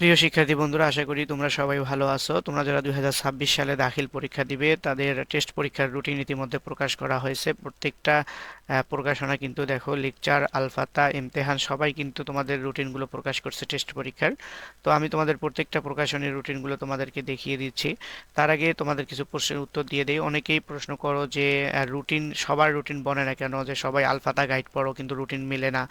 প্রিয় শিক্ষার্থী বন্ধুরা, আশা করি তোমরা সবাই ভালো আছো। তোমরা যারা দু হাজার ছাব্বিশ সালে দাখিল পরীক্ষা দিবে, তাদের টেস্ট পরীক্ষার রুটিন ইতিমধ্যে প্রকাশ করা হয়েছে। প্রত্যেকটা প্রকাশনা কিন্তু দেখো লেকচার আলফাতা, ইমতেহান, সবাই কিন্তু তোমাদের রুটিনগুলো প্রকাশ করছে টেস্ট পরীক্ষার। তো আমি তোমাদের প্রত্যেকটা প্রকাশনের রুটিনগুলো তোমাদেরকে দেখিয়ে দিচ্ছি। তার আগে তোমাদের কিছু প্রশ্নের উত্তর দিয়ে দেই। অনেকেই প্রশ্ন করো যে রুটিন সবার রুটিন বনে না কেন? যে সবাই আলফাতা গাইড পড়ো, কিন্তু রুটিন মিলে না।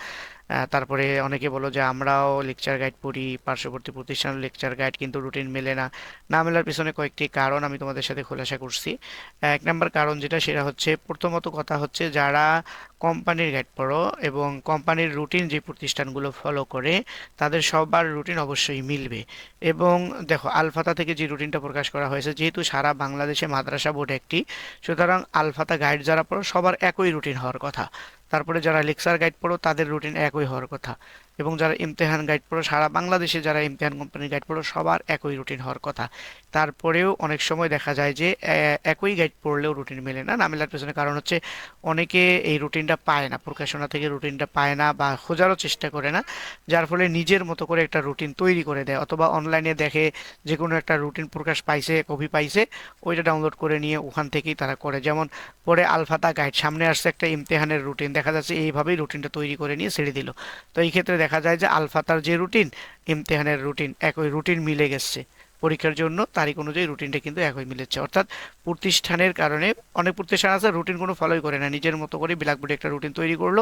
তারপরে অনেকে বলো যে আমরাও লেকচার গাইড পড়ি, পার্শ্ববর্তী প্রতিষ্ঠানের লেকচার গাইড কিন্তু রুটিন মেলে না। না মেলার পিছনে কয়েকটি কারণ আমি তোমাদের সাথে খোলাসা করছি। এক নম্বর কারণ যেটা, সেটা হচ্ছে, প্রথমত কথা হচ্ছে, যারা কোম্পানির গাইড পড়ো এবং কোম্পানির রুটিন যে প্রতিষ্ঠানগুলো ফলো করে, তাদের সবার রুটিন অবশ্যই মিলবে। এবং দেখো, আলফাতা থেকে যে রুটিনটা প্রকাশ করা হয়েছে, যেহেতু সারা বাংলাদেশে মাদ্রাসা বোর্ড একটি, সুতরাং আলফাতা গাইড যারা পড়ো, সবার একই রুটিন হওয়ার কথা। তারপরে যারা লেকচার গাইড পড়ো, তাদের রুটিন একই হওয়ার কথা। এবং যারা ইমতেহান গাইড পড়ো, সারা বাংলাদেশে যারা ইমতেহান কোম্পানির গাইড পড়ো, সবার একই রুটিন হওয়ার কথা। তারপরেও অনেক সময় দেখা যায় যে একই গাইড পড়লেও রুটিন মেলে না। না মেলার পেছনে কারণ হচ্ছে, অনেকে এই রুটিনটা পায় না, প্রকাশনা থেকে রুটিনটা পায় না বা খোঁজারও চেষ্টা করে না, যার ফলে নিজের মতো করে একটা রুটিন তৈরি করে দেয়। অথবা অনলাইনে দেখে যে কোনো একটা রুটিন প্রকাশ পাইছে, কপি পাইছে, ওইটা ডাউনলোড করে নিয়ে ওখান থেকেই তারা করে। যেমন পরে আলফাতা গাইড, সামনে আসছে একটা ইমতেহানের রুটিন। দেখা যাচ্ছে এইভাবেই রুটিনটা তৈরি করে নিয়ে ছেড়ে দিল। তো এই ক্ষেত্রে দেখা যায় যে আলফাতার যে রুটিন, ইমতেহানের রুটিন একই রুটিন মিলে গেছে। পরীক্ষার জন্য তারিখ অনুযায়ী রুটিনটা কিন্তু একই মিলেছে। অর্থাৎ প্রতিষ্ঠানের কারণে অনেক প্রতিষ্ঠান আছে, রুটিন কোনো ফলোই করে না। নিজের মতো করে ব্ল্যাকবোর্ডে একটা রুটিন তৈরি করল।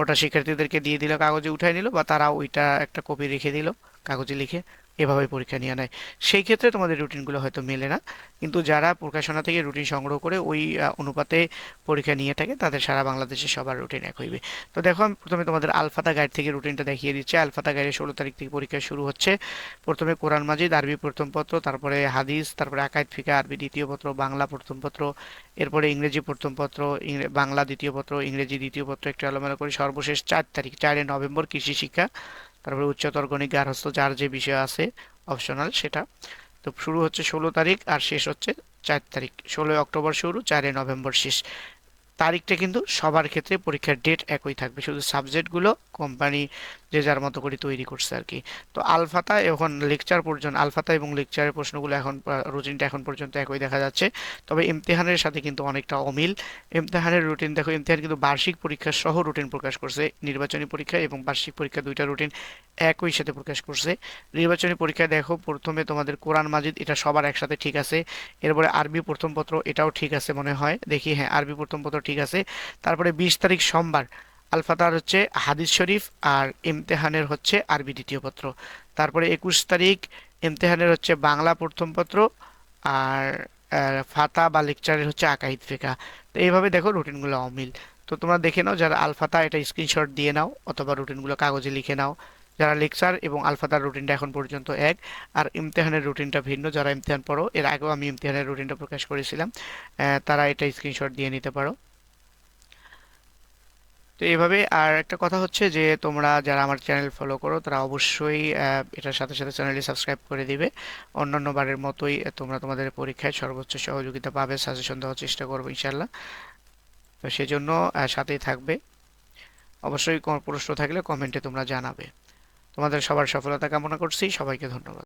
ওটা শিক্ষার্থীদেরকে দিয়ে দিল, কাগজে উঠাই নিল বা তারা ওইটা একটা কপি রেখে দিল, কাগজে লিখে এভাবে পরীক্ষা নিয়ে নেয়। সেই ক্ষেত্রে তোমাদের রুটিনগুলো হয়তো মেলে না। কিন্তু যারা প্রকাশনা থেকে রুটিন সংগ্রহ করে ওই অনুপাতে পরীক্ষা নিয়ে থাকে, তাদের সারা বাংলাদেশে সবার রুটিন এক হইবে। তো দেখো, আমি প্রথমে তোমাদের আলফাতা গাইড থেকে রুটিনটা দেখিয়ে দিচ্ছি। আলফাতা গাইডে ষোলো তারিখ থেকে পরীক্ষা শুরু হচ্ছে। প্রথমে কোরআন মাজিদ, আরবি প্রথম পত্র, তারপরে হাদিস, তারপরে আকাইদ, ফিকা, আরবি দ্বিতীয় পত্র, বাংলা প্রথম পত্র, এরপরে ইংরেজি প্রথম পত্র বাংলা দ্বিতীয় পত্র, ইংরেজি দ্বিতীয় পত্র, একটু আলোচনা করি সর্বশেষ চার তারিখ, চারে নভেম্বর কৃষি শিক্ষা। তারপরে উচ্চতর গণিত গার্হস্থ যার যে বিষয় আছে অপশনাল সেটা। তো শুরু হচ্ছে ষোলো তারিখ আর শেষ হচ্ছে চার তারিখ। ষোলোই অক্টোবর শুরু চারে নভেম্বর শেষ। তারিখটা কিন্তু সবার ক্ষেত্রে পরীক্ষার ডেট একই থাকবে। শুধু সাবজেক্টগুলো কোম্পানি যে যার মতো করে তৈরি করছে আর কি। তো আলফাতা এখন লেকচার পর্যন্ত, আলফাতা এবং লেকচারের প্রশ্নগুলো এখন রুটিনটা এখন পর্যন্ত একই দেখা যাচ্ছে। তবে ইমতেহানের সাথে কিন্তু অনেকটা অমিল। ইমতেহানের রুটিন দেখো, ইমতেহান কিন্তু বার্ষিক পরীক্ষা সহ রুটিন প্রকাশ করছে। নির্বাচনী পরীক্ষা এবং বার্ষিক পরীক্ষা দুইটা রুটিন একই সাথে প্রকাশ করছে। নির্বাচনী পরীক্ষায় দেখো, প্রথমে তোমাদের কোরআন মাজিদ, এটা সবার একসাথে ঠিক আছে। এরপরে আরবি প্রথম পত্র এটাও ঠিক আছে মনে হয়। দেখি হ্যাঁ আরবি প্রথম পত্র ঠিক আছে। তারপরে বিশ তারিখ সোমবার আলফাতার হচ্ছে হাদিস শরীফ আর ইমতেহানের হচ্ছে আরবি দ্বিতীয় পত্র। তারপরে একুশ তারিখ, ইমতেহানের হচ্ছে বাংলা প্রথম পত্র আর ফাতা বা লেকচারের হচ্ছে আকাইদ ফেকা। তো এইভাবে দেখো রুটিনগুলো অমিল। তো তোমরা দেখে নাও যারা আলফাতা এটা স্ক্রিনশট দিয়ে নাও অথবা রুটিনগুলো কাগজে লিখে নাও। যারা লেকচার এবং আলফাতার রুটিনটা এখন পর্যন্ত এক আর ইমতেহানের রুটিনটা ভিন্ন, যারা ইমতেহান পড়ো, এর আগেও আমি ইমতেহানের রুটিনটা প্রকাশ করেছিলাম তারা এটা স্ক্রিনশট দিয়ে নিতে পারো। তো এইভাবে আর একটা কথা হচ্ছে যে, তোমরা যারা আমার চ্যানেল ফলো করো, তারা অবশ্যই এটার সাথে সাথে চ্যানেলটি সাবস্ক্রাইব করে দিবে। অন্যান্য বারের মতোই তোমরা তোমাদের পরীক্ষায় সর্বোচ্চ সহযোগিতা পাবে সাজেশন দেওয়ার চেষ্টা করব ইনশাল্লাহ তো সেজন্য সাথেই থাকবে। অবশ্যই প্রশ্ন থাকলে কমেন্টে তোমরা জানাবে। তোমাদের সবার সফলতা কামনা করছি, সবাইকে ধন্যবাদ।